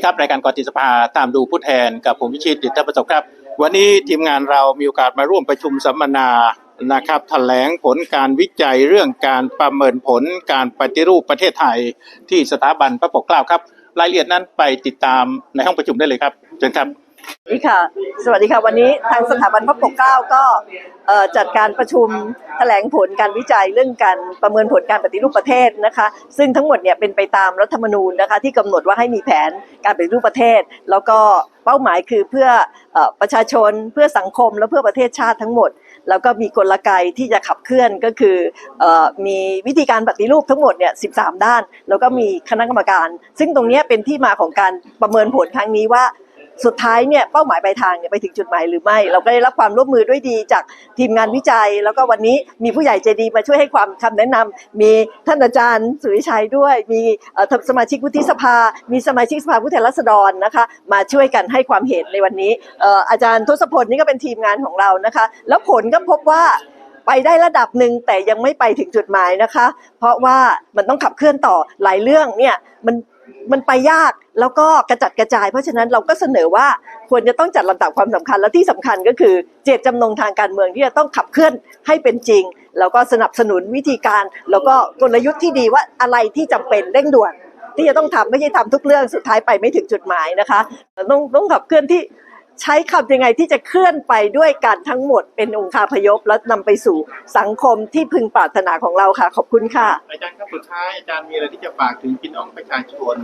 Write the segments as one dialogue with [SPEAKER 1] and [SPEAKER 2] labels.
[SPEAKER 1] ดีครับ รายการกอติสภาตามดูผู้แทนกับผมวิชิตดิตประสบครับ วันนี้ทีมงานเรามีโอกาสมาร่วมประชุมสัมมนานะครับแถลงผลการวิจัยเรื่องการประเมินผลการปฏิรูปประเทศไทย ที่สถาบันพระปกเกล้าครับ รายละเอียดนั้นไปติดตามในห้องประชุมได้เลยครับเชิญครับ
[SPEAKER 2] สวัสดีค่ะ สวัสดีค่ะ วันนี้ทางสถาบันพระปกเกล้าก็จัดการประชุมแถลงผลการวิจัยเรื่องการประเมินผลการปฏิรูปประเทศนะคะ ซึ่งทั้งหมดเนี่ยเป็นไปตามรัฐธรรมนูญนะคะที่กำหนดว่าให้มีแผนการปฏิรูปประเทศ แล้วก็เป้าหมายคือเพื่อประชาชนเพื่อสังคมและเพื่อประเทศชาติทั้งหมด แล้วก็มีกลไกที่จะขับเคลื่อนก็คืออมีวิธีการปฏิรูปทั้งหมดเนี่ย13ด้าน แล้วก็มีคณะกรรมการ ซึ่งตรงนี้เป็นที่มาของการประเมินผลครั้งนี้ว่า สุดท้ายเนี่ยเป้าหมายปลายทางเนี่ยไปถึงจุดหมายหรือไม่ เราก็ได้รับความร่วมมือด้วยดีจากทีมงานวิจัย แล้วก็วันนี้มีผู้ใหญ่ใจดีมาช่วยให้ความคำแนะนำมีท่านอาจารย์สุริชัยด้วย มีสมาชิกวุฒิสภา มีสมาชิกสภาผู้แทนราษฎรนะคะมาช่วยกันให้ความเห็นในวันนี้อาจารย์ทศพลนี่ก็เป็นทีมงานของเรานะคะ แล้วผลก็พบว่าไปได้ระดับหนึ่งแต่ยังไม่ไปถึงจุดหมายนะคะ เพราะว่ามันต้องขับเคลื่อนต่อหลายเรื่องเนี่ยมัน มันไปยากแล้วก็กระจัดกระจาย เพราะฉะนั้นเราก็เสนอว่าควรจะต้องจัดลำดับความสำคัญและที่สำคัญก็คือเจตจำนงทางการเมืองที่จะต้องขับเคลื่อนให้เป็นจริง แล้วก็สนับสนุนวิธีการ แล้วก็กลยุทธ์ที่ดีว่าอะไรที่จำเป็นเร่งด่วนที่จะต้องทำไม่ใช่ทำทุกเรื่องสุดท้ายไปไม่ถึงจุดหมายนะคะ ต้องต้องขับเคลื่อนที่ ใช้คำยังไงที่จะเคลื่อนไปด้วยกันทั้งหมดเป็นองค์คาพยพและนำไปสู่สังคมที่พึงปรารถนาของเราค่ะ ขอบคุณค่ะ
[SPEAKER 1] อาจารย์ครับสุดท้ายอาจารย์มีอะไรที่จะฝากถึงพี่น้องประชาชน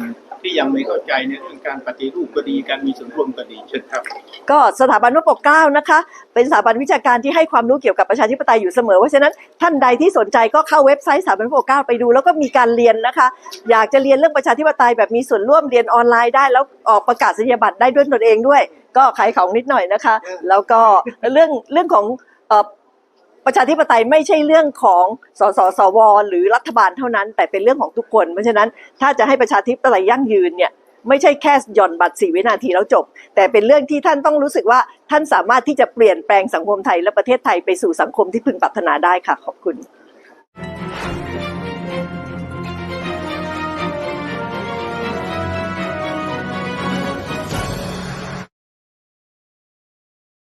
[SPEAKER 1] ที่ยังไม่เข้าใจในเรื่องการปฏิรูปก็ดีการมีส่วนร่วมก็ดีเชิญครับ
[SPEAKER 2] ก็สถาบันพระปกเกล้านะคะ เป็นสถาบันวิชาการที่ให้ความรู้เกี่ยวกับประชาธิปไตยอยู่เสมอเพราะฉะนั้นท่านใดที่สนใจก็เข้าเว็บไซต์สถาบันพระปกเกล้าไปดู แล้วก็มีการเรียนนะคะ อยากจะเรียนเรื่องประชาธิปไตยแบบมีส่วนร่วมเรียนออนไลน์ได้แล้วออกประกาศนียบัตรได้ด้วยตนเองด้วย ก็ขายของนิดหน่อยนะคะ แล้วก็เรื่องเรื่องของเอ่อประชาธิปไตยไม่ใช่เรื่องของสสสว หรือรัฐบาลเท่านั้น แต่เป็นเรื่องของทุกคน เพราะฉะนั้นถ้าจะให้ประชาธิปไตยยั่งยืนเนี่ยไม่ใช่แค่หย่อนบัตรสี่วินาทีแล้วจบ แต่เป็นเรื่องที่ท่านต้องรู้สึกว่าท่านสามารถที่จะเปลี่ยนแปลงสังคมไทยและประเทศไทยไปสู่สังคมที่พึงปรารถนาได้ค่ะ ขอบคุณ